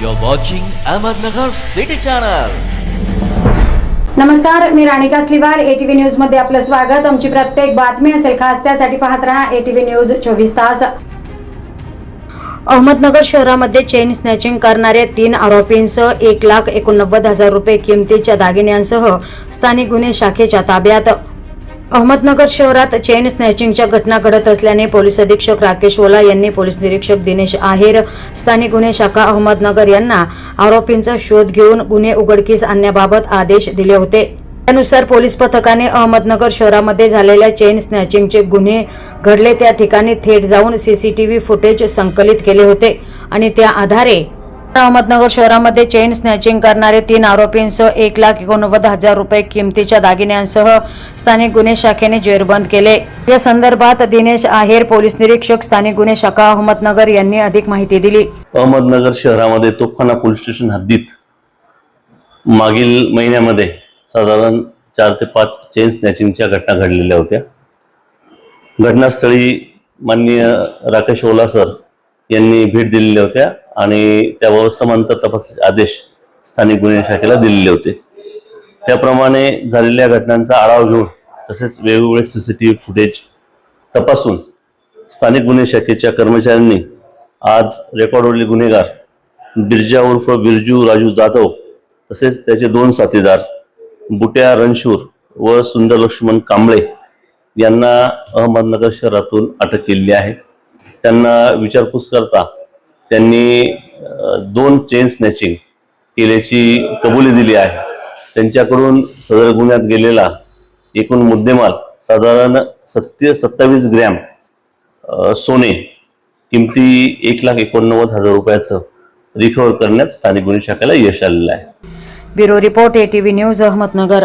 You're watching Ahmednagar City Channel. नमस्कार मी Ranika स्लिवाल. ATV न्यूजमध्ये आपलं स्वागत. आमची प्रत्येक बातमी असेल खास त्यासाठी पाहत राहा एटीव्ही न्यूज चोवीस तास. अहमदनगर शहरामध्ये चेन स्नॅचिंग करणाऱ्या तीन आरोपींसह एक लाख एकोणनव्वद हजार रुपये किमतीच्या दागिन्यांसह स्थानिक गुन्हे शाखेच्या ताब्यात. अहमदनगर शहरात चेन स्नॅचिंगच्या घटना घडत असल्याने पोलीस अधीक्षक राकेश ओला यांनी पोलीस निरीक्षक दिनेश आहेर स्थानिक गुन्हे शाखा अहमदनगर यांना आरोपींचा शोध घेऊन गुन्हे उघडकीस आणण्याबाबत आदेश दिले होते. त्यानुसार पोलीस पथकाने अहमदनगर शहरामध्ये झालेल्या चेन स्नॅचिंगचे गुन्हे घडले त्या ठिकाणी थेट जाऊन सीसीटीव्ही फुटेज संकलित केले होते आणि त्या आधारे अहमदनगर शहरामध्ये चेन स्नॅचिंग करणारे तीन आरोपींसह एक लाख एकोणनव्वद हजार रुपये किमतीच्या दागिन्यांसह स्थानिक गुन्हे शाखेने जेरबंद केले. या संदर्भात दिनेश आहेर पोलीस निरीक्षक स्थानिक गुन्हे शाखा अहमदनगर यांनी अधिक माहिती दिली. अहमदनगर शहरामध्ये तोफखाना पोलीस स्टेशन हद्दीत मागील महिन्यामध्ये साधारण चार ते पाच चेन स्नॅचिंगच्या घटना घडलेल्या होत्या. घटनास्थळी माननीय राकेश ओला सर यांनी भेट दिलेल्या होत्या आणि त्याबाबत समांतर तपासाचे आदेश स्थानिक गुन्हे शाखेला दिलेले होते. त्याप्रमाणे झालेल्या घटनांचा आढावा घेऊन तसेच वेगवेगळे C C T V footage तपासून स्थानिक गुन्हे शाखेच्या कर्मचाऱ्यांनी आज रेकॉर्डवरील गुन्हेगार बिरजा उर्फ बिरजू राजू जाधव तसेच त्याचे दोन साथीदार बुट्या रणशूर व सुंदर लक्ष्मण कांबळे यांना अहमदनगर शहरातून अटक केलेली आहे. त्यांना विचारपूस करता त्यांनी दोन चेन स्नॅचिंग केल्याची कबुली दिली आहे. त्यांच्याकडून सदर गुन्ह्यात गेलेला एकूण मुद्देमाल साधारण सत्य सत्तावीस ग्रॅम सोने किमती एक लाख एकोणनव्वद हजार रुपयाचं रिकव्हर करण्यात स्थानिक गुन्हे शाखेला यश आलेलं आहे. Bureau report ATV news Ahmednagar.